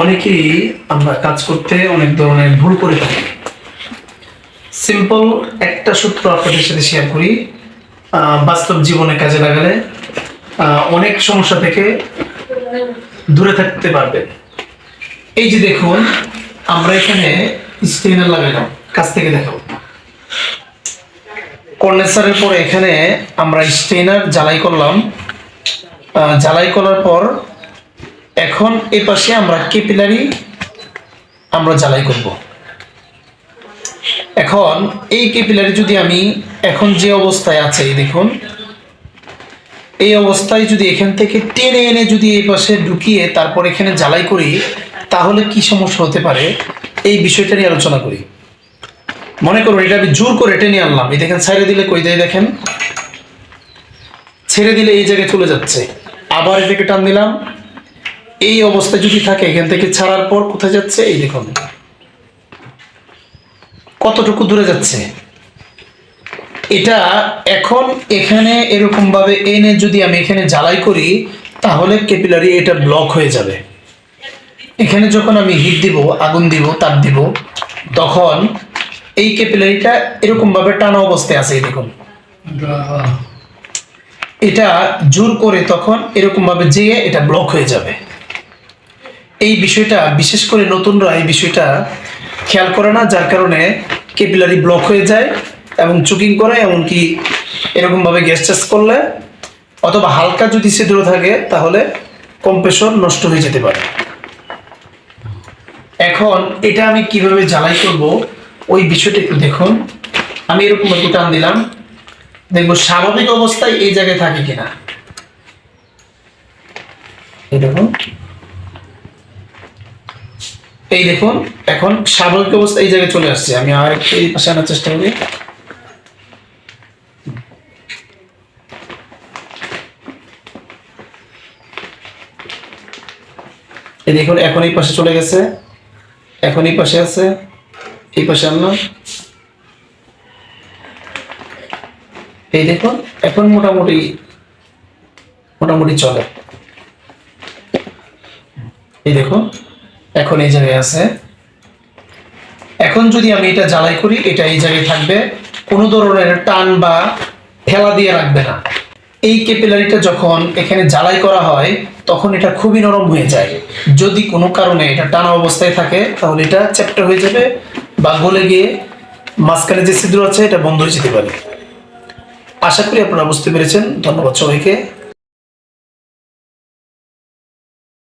অনেকেই আমরা কাজ করতে অনেক ধরনের ভুল করে থাকি। সিম্পল একটা সূত্র আপনাদের সাথে শেয়ার করি। বাস্তব জীবনে কাজে লাগালে অনেক সমস্যা থেকে দূরে থাকতে পারবেন এই যে দেখুন, আমরা এখানে স্টেনার লাগাইলাম কাছ থেকে দেখাবো। কন্ডেন্সারের পর এখানে আমরা স্টেনার জ্বালাই করলাম। জ্বালাই করার পর এখন এ পাশে আমরা কেপিলারি আমরা জ্বালাই করব। এখন এই কেপিলারি যদি আমি এখন যে অবস্থায় আছে দেখুন, এই অবস্থায় যদি এখান থেকে টেনে এনে যদি এই পাশে ঢুকিয়ে তারপর এখানে জ্বালাই করি, তাহলে কি সমস্যা হতে পারে? এই বিষয়টা নিয়ে আলোচনা করি। মনে করুন, এটা আমি জোর করে টেনে আনলাম। এই দেখেন, ছেড়ে দিলে কই দেয় দেখেন? ছেড়ে দিলে এই জায়গায় চলে যাচ্ছে। আবার এটাকে টান দিলাম। এই অবস্থায় যদি থাকে, এখান থেকে ছাড়ার পর কোথায় যাচ্ছে? এই দেখুন। কতটুকু দূরে যাচ্ছে? এটা এখন এখানে এরকম ভাবে এনে যদি আমি এখানে জ্বালাই করি, তাহলে ক্যাপিলারি এটা ব্লক হয়ে যাবে। এখানে যখন আমি হিট দিব, আগুন দিব, তাপ দিব, তখন এই ক্যাপিলারিটা এরকম ভাবে টানা অবস্থায় আছে, এই দেখুন। এটা জোর করে তখন এরকম ভাবে যেয়ে এটা ব্লক হয়ে যাবে। এই বিষয়টা, বিশেষ করে নতুনরা এই বিষয়টা খেয়াল করে না, যার কারণে কেপিলারি ব্লক হয়ে যায় এবং চুকিং করে, এমনকি এরকমভাবে গ্যাস চাষ করলে অথবা হালকা যদি ছিদ্র থাকে, তাহলে কম্প্রেশন নষ্ট হয়ে যেতে পারে। এখন এটা আমি কীভাবে জ্বালাই করব, ওই বিষয়টা একটু দেখুন। আমি এরকম একটু টান দিলাম। দেখব স্বাভাবিক অবস্থায় এই জায়গায় থাকে কিনা। এই দেখুন। এই দেখুন, এখন স্বাভাবিক অবস্থা এই জায়গায় চলে আসছে। আমি আর একটু এই পাশে আনার চেষ্টা করি। এই দেখুন, এখন এই পাশে চলে গেছে। এখন এই পাশে আছে। এই পাশে আনলাম এই দেখুন, এখন মোটামুটি মোটামুটি চলে। এই দেখুন এখন এই জায়গায় আছে। এখন যদি আমি এটা জ্বালাই করি, এটা এই জায়গায় থাকবে। কোনো ধরনের টান বা ঠেলা দিয়ে রাখবে না। এই ক্যাপিলারিটা যখন এখানে জ্বালাই করা হয়, তখন এটা খুবই নরম হয়ে যায়। যদি কোনো কারণে এটা টানা অবস্থায় থাকে, তাহলে এটা চ্যাপ্টা হয়ে যাবে বা গলে গিয়ে মাঝখানে যে ছিদ্র আছে, এটা বন্ধ হয়ে যেতে পারে। আশা করি আপনারা বুঝতে পেরেছেন। ধন্যবাদ সবাইকে।